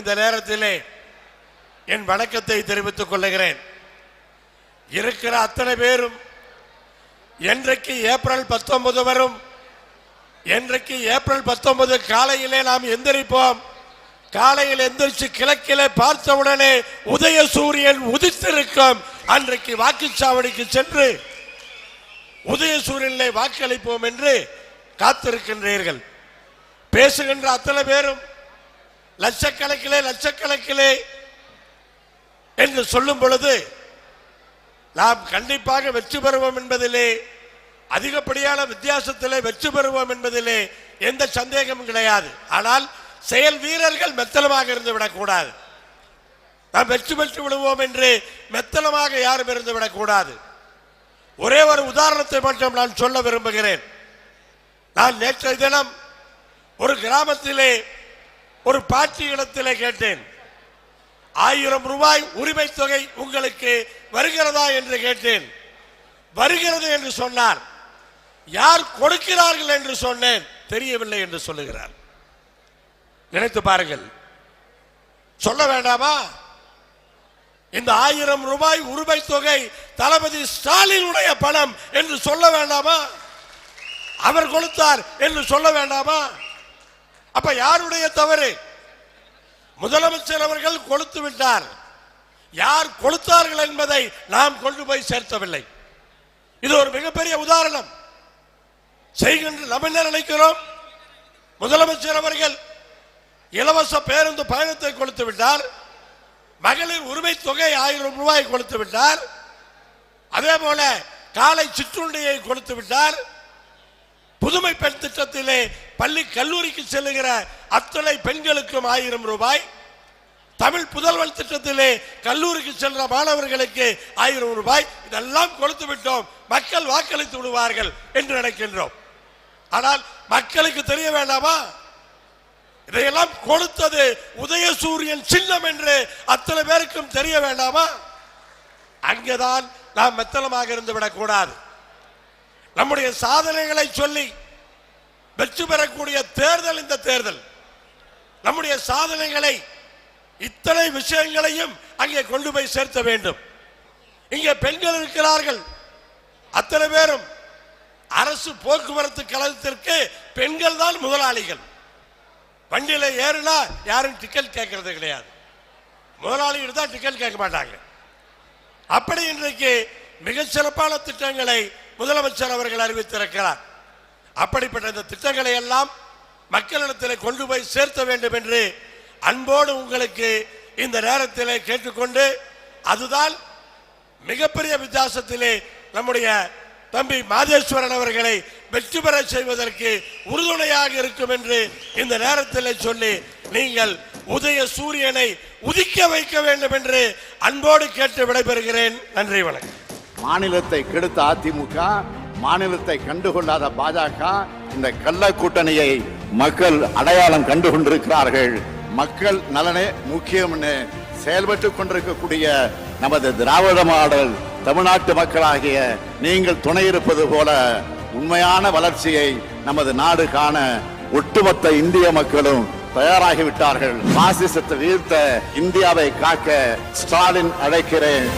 இந்த நேரத்திலே என் வணக்கத்தை தெரிவித்துக் கொள்ளுகிறேன். இருக்கிற அத்தனை பேரும் என்றைக்கு ஏப்ரல் பத்தொன்பது வரும் என்றைக்கு ஏப்ரல் பத்தொன்பது காலையிலே நாம் எந்திரிப்போம் காலையில் எந்திரிச்சு கிழக்கிலே பார்த்தவுடனே உதய சூரியன் உதித்திருக்கும். அன்றைக்கு வாக்குச்சாவடிக்கு சென்று உதய சூரியனிலே வாக்களிப்போம் என்று காத்திருக்கின்றீர்கள். பேசுகின்ற அத்தனை பேரும் லட்சக்கணக்கிலே லட்சக்கணக்கிலே என்று சொல்லும் பொழுது நாம் கண்டிப்பாக வெற்றி பெறுவோம் என்பதிலே அதிகப்படியான வித்தியாசத்திலே வெற்றி பெறுவோம் என்பதிலே எந்த சந்தேகமும் கிடையாது. ஆனால் செயல் வீரர்கள் மெத்தனமாக இருந்து விடக்கூடாது. நாம் வெற்றி பெற்று விடுவோம் என்று மெத்தனமாக யாரும் இருந்து விடக்கூடாது. ஒரே ஒரு உதாரணத்தை மட்டும் நான் சொல்ல விரும்புகிறேன். நான் நேற்றைய தினம் ஒரு கிராமத்திலே ஒரு பாட்டி கேட்டேன். ஆயிரம் ரூபாய் உரிமை தொகை உங்களுக்கு வருகிறதா என்று கேட்டேன். வருகிறது என்று சொன்னார். யார் கொடுக்கிறார்கள் என்று சொன்னேன். தெரியவில்லை என்று சொல்லுகிறார். நினைத்து பாருங்கள். சொல்ல வேண்டாமா? இந்த ஆயிரம் ரூபாய் உரிமை தொகை தளபதி ஸ்டாலினுடைய பணம் என்று சொல்ல வேண்டாமா? அவர் கொடுத்தார் என்று சொல்ல வேண்டாமா? அப்ப யாருடைய தவறு? முதலமைச்சர் அவர்கள் கொடுத்து விட்டார். யார் கொடுத்தார்கள் என்பதை நாம் கொண்டு போய் சேர்த்தவில்லை. இது ஒரு மிகப்பெரிய உதாரணம். செய்கின்ற நம்ம என்ன நினைக்கிறோம். முதலமைச்சர் அவர்கள் இலவச பேருந்து பயணத்தை கொடுத்து விட்டார். மகளிர் உரிமை தொகை ஆயிரம் ரூபாய் கொடுத்து விட்டார். அதே போல காலை சிற்றுண்டியை கொடுத்து விட்டார். புதுமை பெண் திட்டத்திலே பள்ளி கல்லூரிக்கு செல்லுகிற அத்தனை பெண்களுக்கும் ஆயிரம் ரூபாய். தமிழ் புதல்வன் திட்டத்திலே கல்லூரிக்கு செல்ற மாணவர்களுக்கு ஆயிரம் ரூபாய். இதெல்லாம் கொடுத்து விட்டோம். மக்கள் வாக்களித்து விடுவார்கள் என்று நினைக்கின்றோம். ஆனால் மக்களுக்கு தெரிய வேண்டாமா? இதையெல்லாம் கொடுத்தது உதயசூரியன் சின்னம் என்று அத்தனை பேருக்கும் தெரிய வேண்டாமா? அங்கேதான் நாம் மெத்தனமாக இருந்து விடக்கூடாது. நம்முடைய சாதனைகளை சொல்லி வெற்றி பெறக்கூடிய தேர்தல் இந்த தேர்தல். நம்முடைய சாதனைகளை இத்தனை விஷயங்களையும் அங்கே கொண்டு போய் சேர்த்த வேண்டும். இங்கே பெண்கள் இருக்கிறார்கள். அத்தனை பேரும் அரசு போக்குவரத்து கழகத்திற்கு பெண்கள் தான் முதலாளிகள். வண்டியில் ஏறினா யாரும் டிக்கெட் கேட்கறது கிடையாது. முதலாளிகள் தான் டிக்கெட் கேட்க மாட்டாங்க. அப்படி இன்றைக்கு மிக சிறப்பான திட்டங்களை முதலமைச்சர் அவர்கள் அறிவித்திருக்கிறார். அப்படிப்பட்ட இந்த திட்டங்களை எல்லாம் மக்களிடத்தில் கொண்டு போய் சேர்த்த வேண்டும் என்று அன்போடு உங்களுக்கு இந்த நேரத்தில் கேட்டுக்கொண்டு அதுதான் மிகப்பெரிய வித்தியாசத்திலே நம்முடைய தம்பி மாதேஸ்வரன் அவர்களை வெற்றி பெற செய்வதற்கு உறுதுணையாக இருக்கும் என்று இந்த நேரத்தில் சொல்லி நீங்கள் உதய சூரியனை உதிக்க வைக்க வேண்டும் என்று அன்போடு கேட்டு விடைபெறுகிறேன். நன்றி வணக்கம். மாநிலத்தை கெடுத்த அதிமுக மாநிலத்தை கண்டுகொள்ளாத பாஜக இந்த கள்ள கூட்டணியை மக்கள் அடையாளம் கண்டு கொண்டிருக்கிறார்கள் மக்கள் நலனே முக்கியம்னு செயல்பட்டு கொண்டிருக்கக்கூடிய நமது திராவிட மாடல் தமிழ்நாட்டு மக்களாகிய நீங்கள் துணை இருப்பது போல உண்மையான வளர்ச்சியை நமது நாடு காண ஒட்டுமொத்த இந்திய மக்களும் தயாராகிவிட்டார்கள். பாசிசத்தை வீழ்த்த இந்தியாவை காக்க ஸ்டாலின் அழைக்கிறேன்.